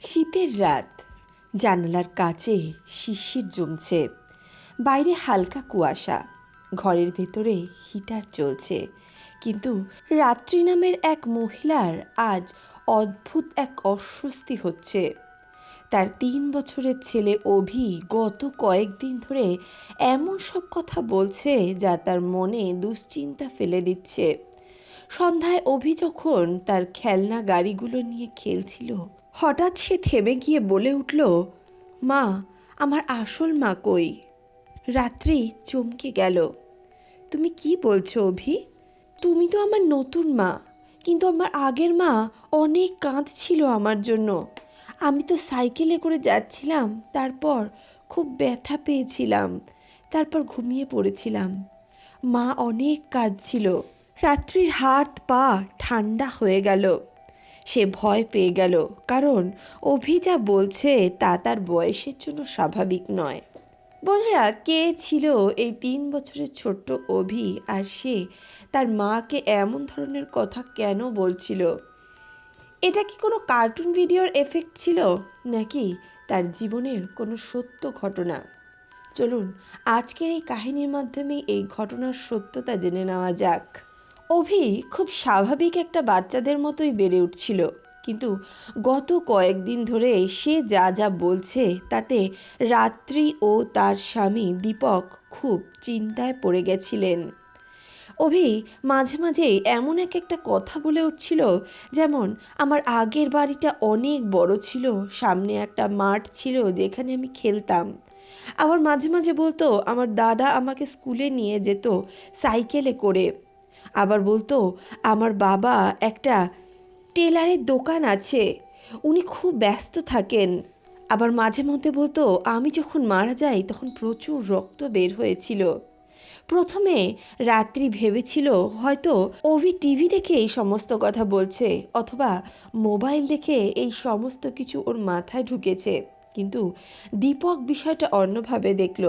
শীতের রাত। জানালার কাছে শিশির জমছে। বাইরে হালকা কুয়াশা। ঘরের ভেতরে হিটার চলছে। কিন্তু রাত্রি নামের এক মহিলার আজ অদ্ভুত এক অস্বস্তি হচ্ছে। তার তিন বছরের ছেলে অভি গত কয়েকদিন ধরে এমন সব কথা বলছে যা তার মনে দুশ্চিন্তা ফেলে দিচ্ছে। সন্ধ্যায় অভি যখন তার খেলনা গাড়িগুলো নিয়ে খেলছিল হঠাৎ সে থেমে গিয়ে বলে উঠল, মা, আমার আসল মা কই? রাত্রি চমকে গেল। তুমি কি বলছো অভি? তুমি তো আমার নতুন মা, কিন্তু আমার আগের মা অনেক কাঁদছিল আমার জন্য। আমি তো সাইকেলে করে যাচ্ছিলাম, তারপর খুব ব্যথা পেয়েছিলাম, তারপর ঘুমিয়ে পড়েছিলাম। মা অনেক কাঁদছিল। রাত্রির হাত পা ঠান্ডা হয়ে গেল। সে ভয় পেয়ে গেল, কারণ অভি যা বলছে তা তার বয়সের জন্য স্বাভাবিক নয়। বন্ধুরা কে ছিল এই তিন বছরের ছোট্ট অভি আর সে তার মাকে এমন ধরনের কথা কেন বলছিল? এটা কি কোনো কার্টুন ভিডিওর এফেক্ট ছিল, নাকি তার জীবনের কোনো সত্য ঘটনা? চলুন, আজকের এই কাহিনীর মাধ্যমে এই ঘটনার সত্যতা জেনে নেওয়া যাক। অভি খুব স্বাভাবিক একটা বাচ্চাদের মতোই বেড়ে উঠছিল। কিন্তু গত কয়েকদিন ধরে সে যা যা বলছে তাতে রাত্রি ও তার স্বামী দীপক খুব চিন্তায় পড়ে গেছিলেন। অভি মাঝে মাঝে এমন এক একটা কথা বলে উঠছিল যেমন, আমার আগের বাড়িটা অনেক বড় ছিল, সামনে একটা মাঠ ছিল যেখানে আমি খেলতাম। আবার মাঝে মাঝে বলতো, আমার দাদা আমাকে স্কুলে নিয়ে যেত সাইকেলে করে। আবার বলতো, আমার বাবা একটা টেলারের দোকান আছে, উনি খুব ব্যস্ত থাকেন। আবার মাঝে মধ্যে বলতো, আমি যখন মারা যাই তখন প্রচুর রক্ত বের হয়েছিল। প্রথমে রাত্রি ভেবেছিল হয়তো ওভি টিভি দেখে এই সমস্ত কথা বলছে, অথবা মোবাইল দেখে এই সমস্ত কিছু ওর মাথায় ঢুকেছে। কিন্তু দীপক বিষয়টা অন্যভাবে দেখল।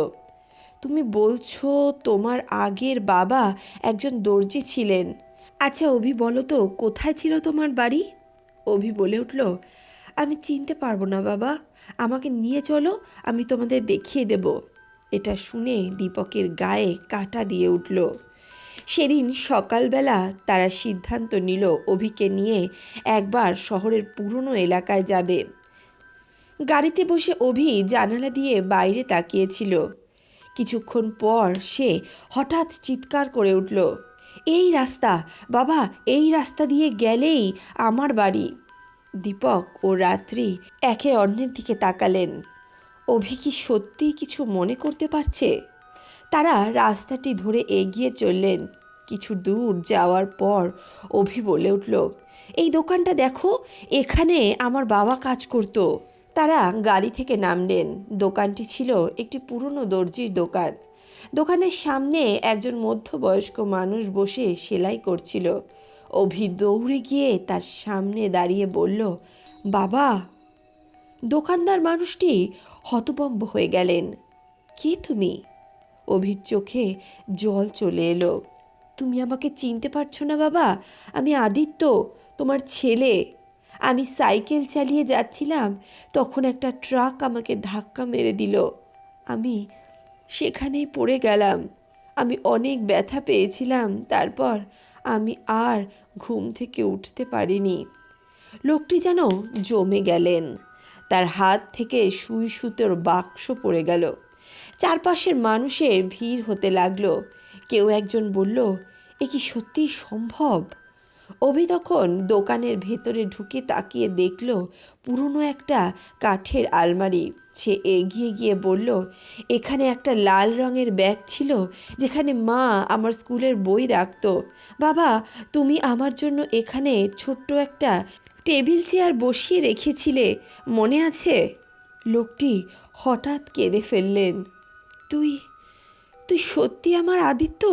তুমি বলছো তোমার আগের বাবা একজন দর্জি ছিলেন। আচ্ছা অভি, বলো তো, কোথায় ছিল তোমার বাড়ি? অভি বলে উঠল, আমি চিনতে পারব না বাবা, আমাকে নিয়ে চলো, আমি তোমাদের দেখিয়ে দেব। এটা শুনে দীপকের গায়ে কাটা দিয়ে উঠল। সেদিন সকালবেলা তারা সিদ্ধান্ত নিল অভিকে নিয়ে একবার শহরের পুরনো এলাকায় যাবে। গাড়িতে বসে অভি জানালা দিয়ে বাইরে তাকিয়েছিল। কিছুক্ষণ পর সে হঠাৎ চিৎকার করে উঠল, এই রাস্তা, বাবা, এই রাস্তা দিয়ে গেলেই আমার বাড়ি। দীপক ও রাত্রি একে অন্যের দিকে তাকালেন। অভি কি সত্যিই কিছু মনে করতে পারছে? তারা রাস্তাটি ধরে এগিয়ে চললেন। কিছু দূর যাওয়ার পর অভি বলে উঠল, এই দোকানটা দেখো, এখানে আমার বাবা কাজ করতো। তারা গাড়ি থেকে নামলেন। দোকানটি ছিল একটি পুরনো দর্জির দোকান। দোকানের সামনে একজন মধ্যবয়স্ক মানুষ বসে সেলাই করছিল। অভি দৌড়ে গিয়ে তার সামনে দাঁড়িয়ে বলল, বাবা! দোকানদার মানুষটি হতবম্ব হয়ে গেলেন। কে তুমি? অভির চোখে জল চলে এলো। তুমি আমাকে চিনতে পারছ না বাবা। আমি আদিত্য, তোমার ছেলে। আমি সাইকেল চালিয়ে যাচ্ছিলাম, তখন একটা ট্রাক আমাকে ধাক্কা মেরে দিল। আমি সেখানেই পড়ে গেলাম। আমি অনেক ব্যথা পেয়েছিলাম, তারপর আমি আর ঘুম থেকে উঠতে পারিনি। লোকটি যেন জমে গেলেন। তার হাত থেকে সুই সুতোর বাক্স পড়ে গেল। চারপাশের মানুষের ভিড় হতে লাগল। কেউ একজন বলল, এ কি সত্যিই সম্ভব? অভি তখন দোকানের ভেতরে ঢুকে তাকিয়ে দেখল পুরনো একটা কাঠের আলমারি। সে এগিয়ে গিয়ে বলল, এখানে একটা লাল রঙের ব্যাগ ছিল যেখানে মা আমার স্কুলের বই রাখতো। বাবা, তুমি আমার জন্য এখানে ছোট্ট একটা টেবিল চেয়ার বসিয়ে রেখেছিলে, মনে আছে? লোকটি হঠাৎ কেঁদে ফেললেন, তুই তুই সত্যি আমার আদিত্য?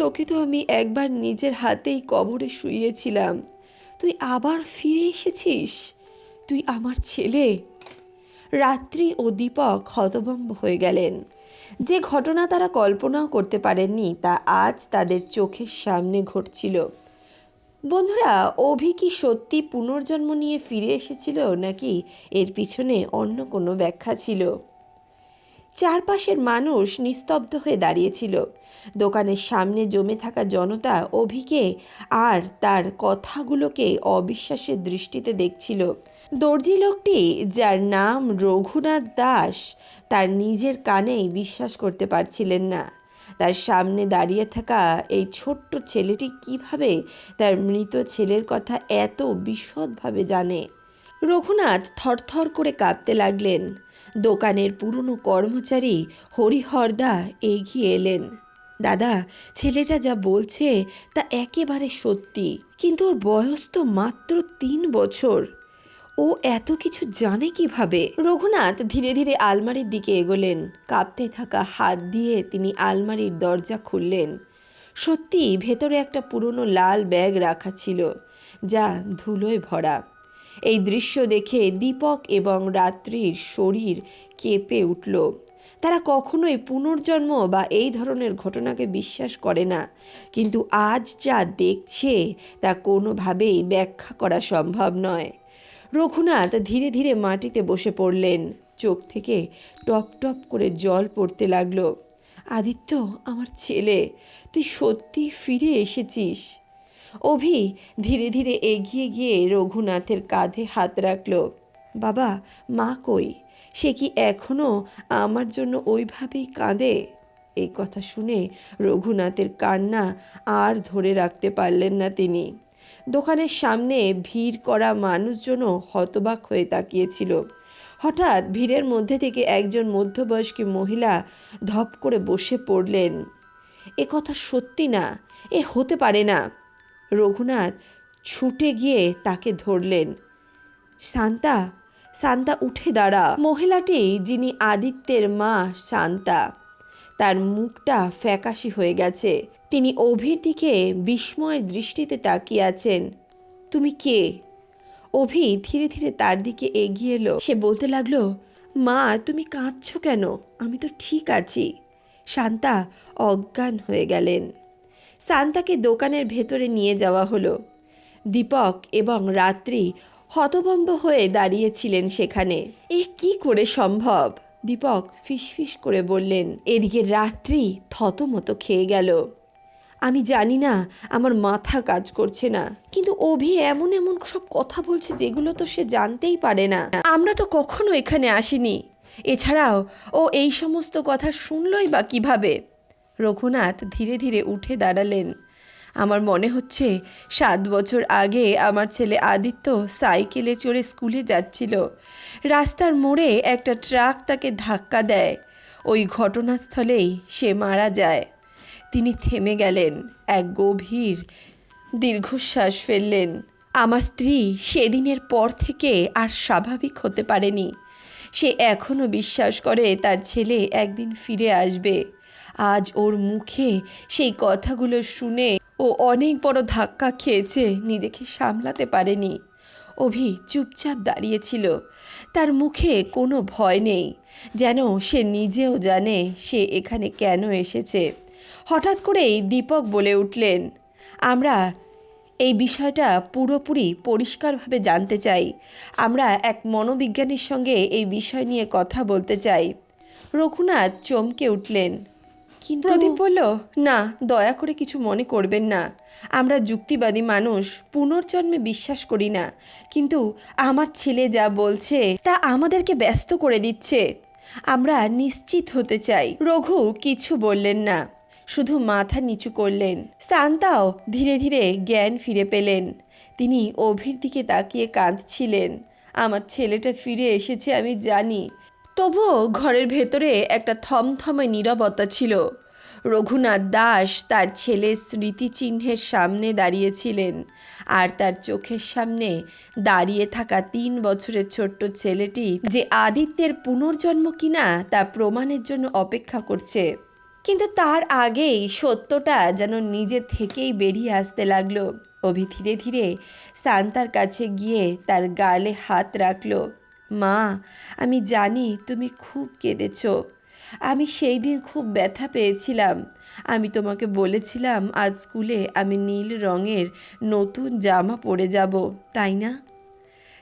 তোকে তো আমি একবার নিজের হাতেই কবরে শুইয়েছিলাম। তুই আবার ফিরে এসেছিস? তুই আমার ছেলে? রাত্রি ও দীপক হতভম্ব হয়ে গেলেন। যে ঘটনা তারা কল্পনাও করতে পারেননি, তা আজ তাদের চোখের সামনে ঘটছিল। বন্ধুরা, অভি কি সত্যি পুনর্জন্ম নিয়ে ফিরে এসেছিল, নাকি এর পিছনে অন্য কোনো ব্যাখ্যা ছিল? চারপাশের মানুষ নিস্তব্ধ হয়ে দাঁড়িয়েছিল। দোকানের সামনে জমে থাকা জনতা অভিকে আর তার কথাগুলোকে অবিশ্বাসের দৃষ্টিতে দেখছিল। দর্জি লোকটি, যার নাম রঘুনাথ দাস, তার নিজের কানেই বিশ্বাস করতে পারছিলেন না। তার সামনে দাঁড়িয়ে থাকা এই ছোট্ট ছেলেটি কীভাবে তার মৃত ছেলের কথা এত বিশদভাবে জানে? রঘুনাথ থরথর করে কাঁপতে লাগলেন। দোকানের পুরনো কর্মচারী হরিহরদা এগিয়ে এলেন। দাদা, ছেলেটা যা বলছে তা একেবারে সত্যি, কিন্তু ওর বয়স তো মাত্র তিন বছর। ও এত কিছু জানে কীভাবে? রঘুনাথ ধীরে ধীরে আলমারির দিকে এগোলেন। কাঁপতে থাকা হাত দিয়ে তিনি আলমারির দরজা খুললেন। সত্যি ভেতরে একটা পুরনো লাল ব্যাগ রাখা ছিল, যা ধুলোয় ভরা। এই দৃশ্য দেখে দীপক এবং রাত্রির শরীর কেঁপে উঠল। তারা কখনোই পুনর্জন্ম বা এই ধরনের ঘটনাকে বিশ্বাস করে না। কিন্তু আজ যা দেখছে, তা কোনোভাবেই ব্যাখ্যা করা সম্ভব নয়। রঘুনাথ ধীরে ধীরে মাটিতে বসে পড়লেন। চোখ থেকে টপ টপ করে জল পড়তে লাগল। আদিত্য, আমার ছেলে, তুই সত্যি ফিরে এসেছিস? অভি ধীরে ধীরে এগিয়ে গিয়ে রঘুনাথের কাঁধে হাত রাখল। বাবা, মা কই? সে কি এখনও আমার জন্য ওইভাবেই কাঁদে? এই কথা শুনে রঘুনাথের কান্না আর ধরে রাখতে পারলেন না তিনি। দোকানের সামনে ভিড় করা মানুষজনও হতবাক হয়ে তাকিয়েছিল। হঠাৎ ভিড়ের মধ্যে থেকে একজন মধ্যবয়স্কী মহিলা ধপ করে বসে পড়লেন। এ কথা সত্যি না, এ হতে পারে না। রঘুনাথ ছুটে গিয়ে তাকে ধরলেন। শান্তা শান্তা, উঠে দাঁড়া। মহিলাটি যিনি আদিত্যের মা, শান্তা, তার মুখটা ফ্যাকাশি হয়ে গেছে। তিনি অভির দিকে বিস্ময়ের দৃষ্টিতে তাকিয়ে আছেন। তুমি কে? অভি ধীরে ধীরে তার দিকে এগিয়ে এলো। সে বলতে লাগল, মা, তুমি কাঁদছো কেন? আমি তো ঠিক আছি। শান্তা অজ্ঞান হয়ে গেলেন। শান্তাকে দোকানের ভেতরে নিয়ে যাওয়া হলো। দীপক এবং রাত্রি হতভম্ব হয়ে দাঁড়িয়েছিলেন সেখানে। এ কি করে সম্ভব? দীপক ফিসফিস করে বললেন, এদিকে রাত্রি থতমত খেয়ে গেল। আমি জানি না, আমার মাথা কাজ করছে না। কিন্তু অভি এমন এমন সব কথা বলছে যেগুলো তো সে জানতেই পারে না। আমরা তো কখনো এখানে আসিনি। এছাড়াও ও এই সমস্ত কথা শুনলই বা কীভাবে? রঘুনাথ ধীরে ধীরে উঠে দাঁড়ালেন। আমার মনে হচ্ছে সাত বছর আগে আমার ছেলে আদিত্য সাইকেলে চড়ে স্কুলে যাচ্ছিল। রাস্তার মোড়ে একটা ট্রাক তাকে ধাক্কা দেয়। ওই ঘটনাস্থলেই সে মারা যায়। তিনি থেমে গেলেন, এক গভীর দীর্ঘশ্বাস ফেললেন। আমার স্ত্রী সেদিনের পর থেকে আর স্বাভাবিক হতে পারেনি। সে এখনও বিশ্বাস করে তার ছেলে একদিন ফিরে আসবে। আজ ওর মুখে সেই কথাগুলো শুনে ও অনেক বড় ধাক্কা খেয়েছে, নিজেকে সামলাতে পারেনি। অভি চুপচাপ দাঁড়িয়েছিল। তার মুখে কোনো ভয় নেই, যেন সে নিজেও জানে সে এখানে কেন এসেছে। হঠাৎ করেই দীপক বলে উঠলেন, আমরা এই বিষয়টা পুরোপুরি পরিষ্কারভাবে জানতে চাই। আমরা এক মনোবিজ্ঞানীর সঙ্গে এই বিষয় নিয়ে কথা বলতে চাই। রঘুনাথ চমকে উঠলেন। কিন্তু প্রদীপ বলল, না, দয়া করে কিছু মনে করবেন না। আমরা যুক্তিবাদী মানুষ, পুনর্জন্মে বিশ্বাস করি না। কিন্তু আমার ছেলে যা বলছে, তা আমাদেরকে ব্যস্ত করে দিচ্ছে। আমরা নিশ্চিত হতে চাই। রঘু কিছু বললেন না। শুধু মাথা নিচু করলেন। শান্তাও ধীরে ধীরে জ্ঞান ফিরে পেলেন। তিনি অভির দিকে তাকিয়ে কাঁদছিলেন। আমার ছেলেটা ফিরে এসেছে, আমি জানি। তবুও ঘরের ভেতরে একটা থমথমে নীরবতা ছিল। রঘুনাথ দাস তার ছেলের স্মৃতিচিহ্নের সামনে দাঁড়িয়েছিলেন আর তার চোখের সামনে দাঁড়িয়ে থাকা তিন বছরের ছোট্ট ছেলেটি যে আদিত্যের পুনর্জন্ম কিনা তা প্রমাণের জন্য অপেক্ষা করছে। কিন্তু তার আগেই সত্যটা যেন নিজে থেকেই বেরিয়ে আসতে লাগল। অভি ধীরে ধীরে সান্তার কাছে গিয়ে তার গালে হাত রাখল। মা, আমি জানি তুমি খুব কেঁদেছ। আমি সেই দিন খুব ব্যথা পেয়েছিলাম। আমি তোমাকে বলেছিলাম, আজ স্কুলে আমি নীল রঙের নতুন জামা পরে যাব, তাই না?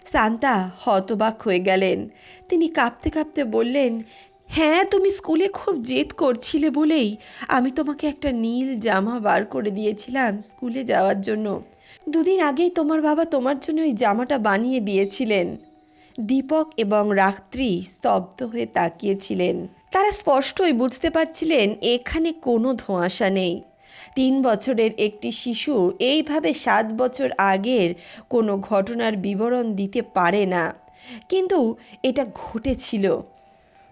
সান্তা হতবাক হয়ে গেলেন। তিনি কাঁপতে কাঁপতে বললেন হ্যাঁ তুমি স্কুলে খুব জেদ করছিলে বলেই আমি তোমাকে একটা নীল জামা বার করে দিয়েছিলাম স্কুলে যাওয়ার জন্য। দুদিন আগেই তোমার বাবা তোমার জন্য ওই জামাটা বানিয়ে দিয়েছিলেন। দীপক এবং রাত্রি স্তব্ধ হয়ে তাকিয়েছিলেন। তারা স্পষ্টই বুঝতে পারছিলেন এখানে কোনো ধোঁয়াশা নেই। তিন বছরের একটি শিশু এইভাবে সাত বছর আগের কোনো ঘটনার বিবরণ দিতে পারে না। কিন্তু এটা ঘটেছিল।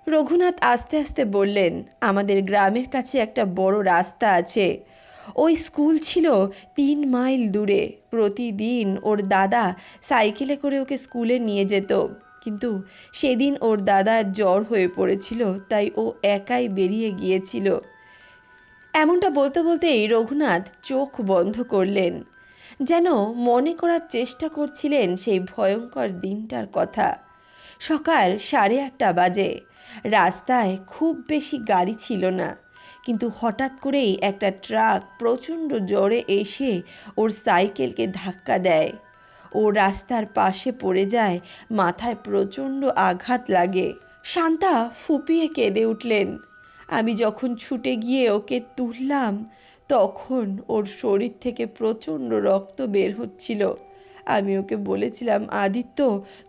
রঘুনাথ আস্তে আস্তে বললেন, আমাদের গ্রামের কাছে একটা বড় রাস্তা আছে। ওই স্কুল ছিল তিন মাইল দূরে। প্রতিদিন ওর দাদা সাইকেলে করে ওকে স্কুলে নিয়ে যেত। কিন্তু সেদিন ওর দাদার জ্বর হয়ে পড়েছিল, তাই ও একাই বেরিয়ে গিয়েছিল। এমনটা বলতে বলতেই রঘুনাথ চোখ বন্ধ করলেন। যেন মনে করার চেষ্টা করছিলেন সেই ভয়ঙ্কর দিনটার কথা। সকাল সাড়ে আটটা বাজে। রাস্তায় খুব বেশি গাড়ি ছিল না। কিন্তু হঠাৎ করেই একটা ট্রাক প্রচণ্ড জোরে এসে ওর সাইকেলকে ধাক্কা দেয়। ও রাস্তার পাশে পড়ে যায়, মাথায় প্রচণ্ড আঘাত লাগে। শান্তা ফুপিয়ে কেঁদে উঠলেন। আমি যখন ছুটে গিয়ে ওকে তুললাম, তখন ওর শরীর থেকে প্রচণ্ড রক্ত বের হচ্ছিল। আমি ওকে বলেছিলাম, আদিত্য,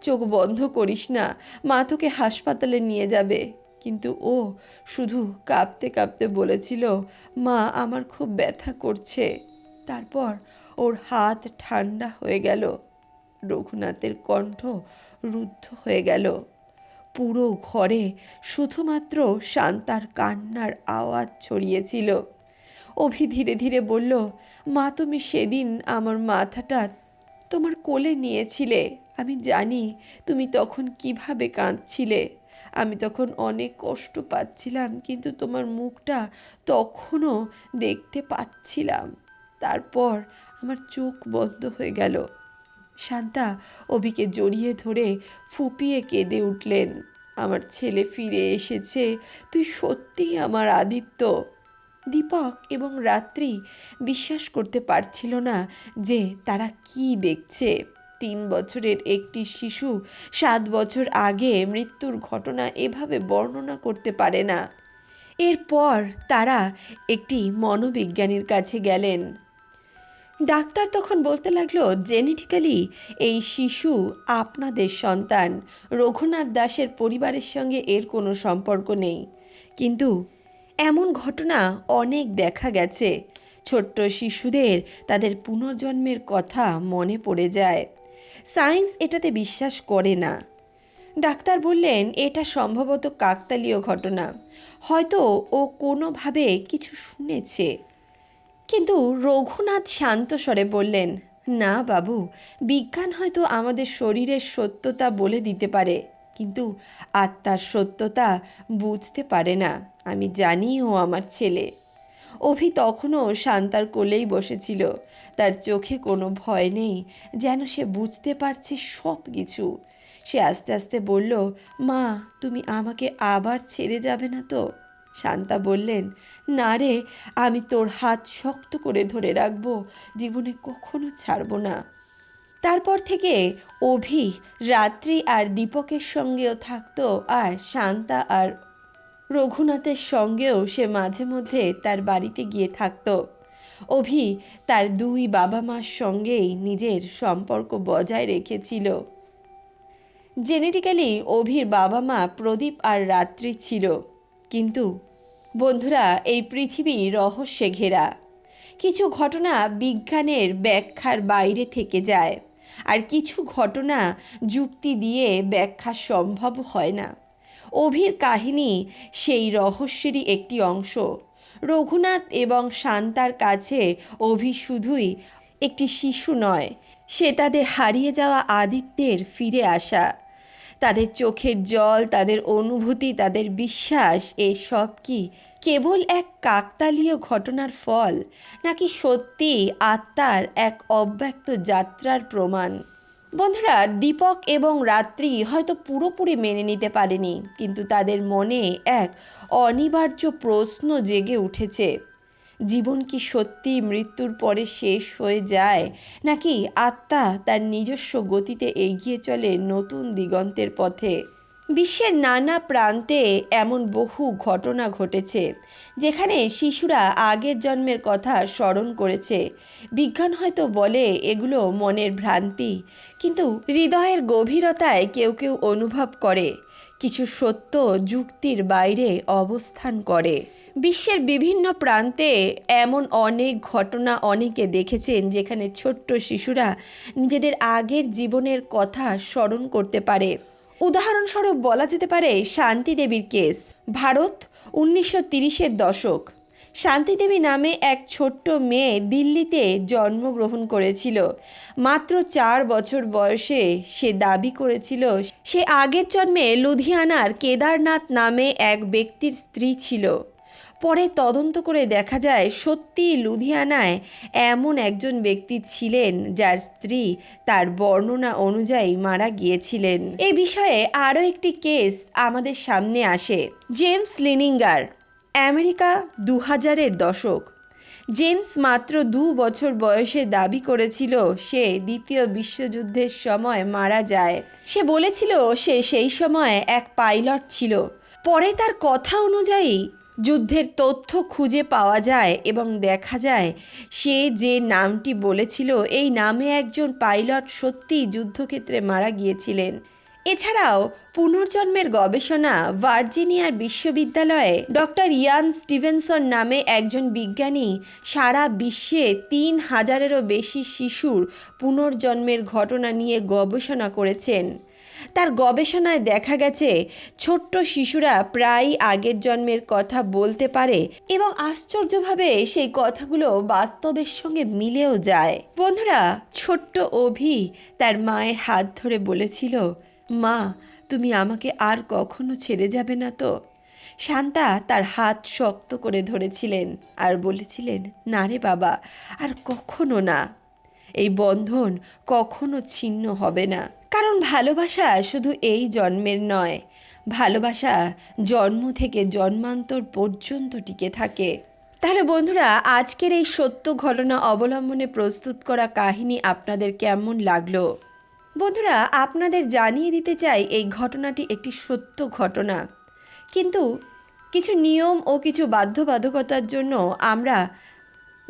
চোখ বন্ধ করিস না, মা তোকে হাসপাতালে নিয়ে যাবে। কিন্তু ও শুধু কাঁপতে কাঁপতে বলেছিল, মা, আমার খুব ব্যথা করছে। তারপর ওর হাত ঠান্ডা হয়ে গেল। রঘুনাথের কণ্ঠ রুদ্ধ হয়ে গেল। পুরো ঘরে শুধুমাত্র শান্তার কান্নার আওয়াজ ছড়িয়েছিল। অভি ধীরে ধীরে বলল, মা, তুমি সেদিন আমার মাথাটা তোমার কোলে নিয়েছিলে। আমি জানি তুমি তখন কীভাবে কাঁদছিলে। আমি তখন অনেক কষ্ট পাচ্ছিলাম, কিন্তু তোমার মুখটা তখনও দেখতে পাচ্ছিলাম। তারপর আমার চোখ বন্ধ হয়ে গেল। শান্তা অভিকে জড়িয়ে ধরে ফুপিয়ে কেঁদে উঠলেন। আমার ছেলে ফিরে এসেছে, তুই সত্যিই আমার আদিত্য। দীপক এবং রাত্রি বিশ্বাস করতে পারছিল না যে তারা কি দেখছে। তিন বছরের একটি শিশু সাত বছর আগে মৃত্যুর ঘটনা এভাবে বর্ণনা করতে পারে না। এরপর তারা একটি মনোবিজ্ঞানীর কাছে গেলেন। ডাক্তার তখন বলতে লাগল, জেনেটিক্যালি এই শিশু আপনাদের সন্তান। রঘুনাথ দাসের পরিবারের সঙ্গে এর কোনো সম্পর্ক নেই। কিন্তু এমন ঘটনা অনেক দেখা গেছে। ছোট্ট শিশুদের তাদের পুনর্জন্মের কথা মনে পড়ে যায়। সায়েন্স এটাতে বিশ্বাস করে না। ডাক্তার বললেন, এটা সম্ভবত কাকতালীয় ঘটনা। হয়তো ও কোনোভাবে কিছু শুনেছে। কিন্তু রঘুনাথ শান্ত স্বরে বললেন, না বাবু, বিজ্ঞান হয়তো আমাদের শরীরের সত্যতা বলে দিতে পারে, কিন্তু আত্মার সত্যতা বুঝতে পারে না। আমি জানি ও আমার ছেলে। অভি তখনও শান্তার কোলেই বসেছিল। তার চোখে কোনো ভয় নেই, যেন সে বুঝতে পারছে সব কিছু। সে আস্তে আস্তে বলল, মা, তুমি আমাকে আবার ছেড়ে যাবে না তো? শান্তা বললেন, না রে, আমি তোর হাত শক্ত করে ধরে রাখব, জীবনে কখনো ছাড়বো না। তারপর থেকে অভি রাত্রি আর দীপকের সঙ্গেও থাকতো আর শান্তা আর রঘুনাথের সঙ্গেও সে মাঝে মধ্যে তার বাড়িতে গিয়ে থাকতো। অভি তার দুই বাবা মার সঙ্গেই নিজের সম্পর্ক বজায় রেখেছিল। জেনেটিক্যালি অভির বাবা মা প্রদীপ আর রাত্রি ছিল। কিন্তু, বন্ধুরা, এই পৃথিবী রহস্যে ঘেরা। কিছু ঘটনা বিজ্ঞানের ব্যাখ্যার বাইরে থেকে যায়। আর কিছু ঘটনা যুক্তি দিয়ে ব্যাখ্যা সম্ভব হয় না। অভির কাহিনী সেই রহস্যেরই একটি অংশ। রঘুনাথ এবং শান্তার কাছে অভি শুধুই একটি শিশু নয়, সে তাদের হারিয়ে যাওয়া আদিত্যের ফিরে আসা। তাদের চোখের জল, তাদের অনুভূতি, তাদের বিশ্বাস এই সব কি কেবল এক কাকতালীয় ঘটনার ফল, নাকি সত্যি আত্মার এক অব্যক্ত যাত্রার প্রমাণ? বন্ধুরা, দীপক এবং রাত্রি হয়তো পুরোপুরি মেনে নিতে পারেনি, কিন্তু তাদের মনে এক অনিবার্য প্রশ্ন জেগে উঠেছে। জীবন কি সত্যি মৃত্যুর পরে শেষ হয়ে যায়, নাকি আত্মা তার নিজস্ব গতিতে এগিয়ে চলে নতুন দিগন্তের পথে? বিশ্বের নানা প্রান্তে এমন বহু ঘটনা ঘটেছে, যেখানে শিশুরা আগের জন্মের কথা স্মরণ করেছে। বিজ্ঞান হয়তো বলে এগুলো মনের ভ্রান্তি, কিন্তু হৃদয়ের গভীরতায় কেউ কেউ অনুভব করে, কিছু সত্য যুক্তির বাইরে অবস্থান করে। বিশ্বের বিভিন্ন প্রান্তে এমন অনেক ঘটনা অনেকে দেখেছেন, যেখানে ছোট্ট শিশুরা নিজেদের আগের জীবনের কথা স্মরণ করতে পারে। উদাহরণস্বরূপ বলা যেতে পারে শান্তি দেবীর কেস। ভারত উনিশশো তিরিশের দশক। শান্তিদেবী নামে এক ছোট্ট মেয়ে দিল্লিতে জন্মগ্রহণ করেছিল। মাত্র চার বছর বয়সে সে দাবি করেছিল, সে আগের জন্মে লুধিয়ানার কেদারনাথ নামে এক ব্যক্তির স্ত্রী ছিল। পরে তদন্ত করে দেখা যায়, সত্যি লুধিয়ানায় এমন একজন ব্যক্তি ছিলেন যার স্ত্রী তার বর্ণনা অনুযায়ী মারা গিয়েছিলেন। এ বিষয়ে আরও একটি কেস আমাদের সামনে আসে। জেমস লিনিঙ্গার, আমেরিকা দু হাজারের দশক। জেমস মাত্র দু বছর বয়সে দাবি করেছিল সে দ্বিতীয় বিশ্বযুদ্ধের সময় মারা যায়। সে বলেছিল সে সেই সময় এক পাইলট ছিল। পরে তার কথা অনুযায়ী যুদ্ধের তথ্য খুঁজে পাওয়া যায় এবং দেখা যায়, সে যে নামটি বলেছিল, এই নামে একজন পাইলট সত্যিই যুদ্ধক্ষেত্রে মারা গিয়েছিলেন। এছাড়াও, পুনর্জন্মের গবেষণা ভার্জিনিয়ার বিশ্ববিদ্যালয়ে ডক্টর ইয়ান স্টিভেনসন নামে একজন বিজ্ঞানী সারা বিশ্বে তিন হাজারেরও বেশি শিশুর পুনর্জন্মের ঘটনা নিয়ে গবেষণা করেছেন। তার গবেষণায় দেখা গেছে, ছোট্ট শিশুরা প্রায়ই আগের জন্মের কথা বলতে পারে এবং আশ্চর্যভাবে সেই কথাগুলো বাস্তবের সঙ্গে মিলেও যায়। বন্ধুরা, ছোট্ট অভি তার মায়ের হাত ধরে বলেছিল, মা, তুমি আমাকে আর কখনো ছেড়ে যাবে না তো? শান্তা তার হাত শক্ত করে ধরেছিলেন আর বলেছিলেন, না রে বাবা, আর কখনো না। এই বন্ধন কখনো ছিন্ন হবে না। কারণ ভালোবাসা শুধু এই জন্মের নয়, ভালোবাসা জন্ম থেকে জন্মান্তর পর্যন্ত টিকে থাকে। তাহলে বন্ধুরা, আজকের এই সত্য ঘটনা অবলম্বনে প্রস্তুত করা কাহিনী আপনাদের কেমন লাগল? বন্ধুরা, আপনাদের জানিয়ে দিতে চাই, এই ঘটনাটি একটি সত্য ঘটনা। কিন্তু কিছু নিয়ম ও কিছু বাধ্যবাধকতার জন্য আমরা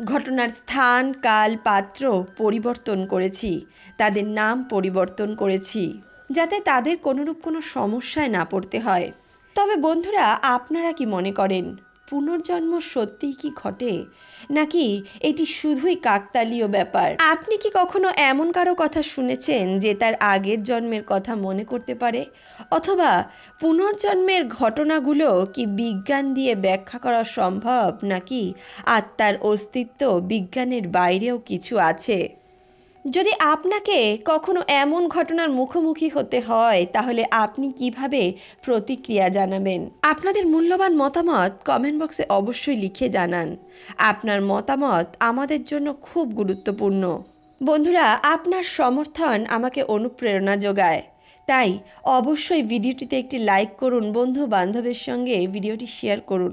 ঘটনার স্থান, কাল, পাত্র পরিবর্তন করেছি। তাদের নাম পরিবর্তন করেছি, যাতে তাদের কোনোরূপ কোনো সমস্যায় না পড়তে হয়। তবে বন্ধুরা, আপনারা কি মনে করেন? পুনর্জন্ম সত্যিই কি ঘটে? নাকি এটি শুধুই কাকতালীয় ব্যাপার? আপনি কি কখনো এমন কারও কথা শুনেছেন যে তার আগের জন্মের কথা মনে করতে পারে? অথবা পুনর্জন্মের ঘটনাগুলো কি বিজ্ঞান দিয়ে ব্যাখ্যা করা সম্ভব? নাকি আত্মার অস্তিত্ব বিজ্ঞানের বাইরেও কিছু আছে? যদি আপনাকে কখনো এমন ঘটনার মুখোমুখি হতে হয়, তাহলে আপনি কীভাবে প্রতিক্রিয়া জানাবেন? আপনাদের মূল্যবান মতামত কমেন্ট বক্সে অবশ্যই লিখে জানান। আপনার মতামত আমাদের জন্য খুব গুরুত্বপূর্ণ। বন্ধুরা, আপনার সমর্থন আমাকে অনুপ্রেরণা যোগায়। তাই অবশ্যই ভিডিওটিতে একটি লাইক করুন বন্ধু বান্ধবের সঙ্গে ভিডিওটি শেয়ার করুন।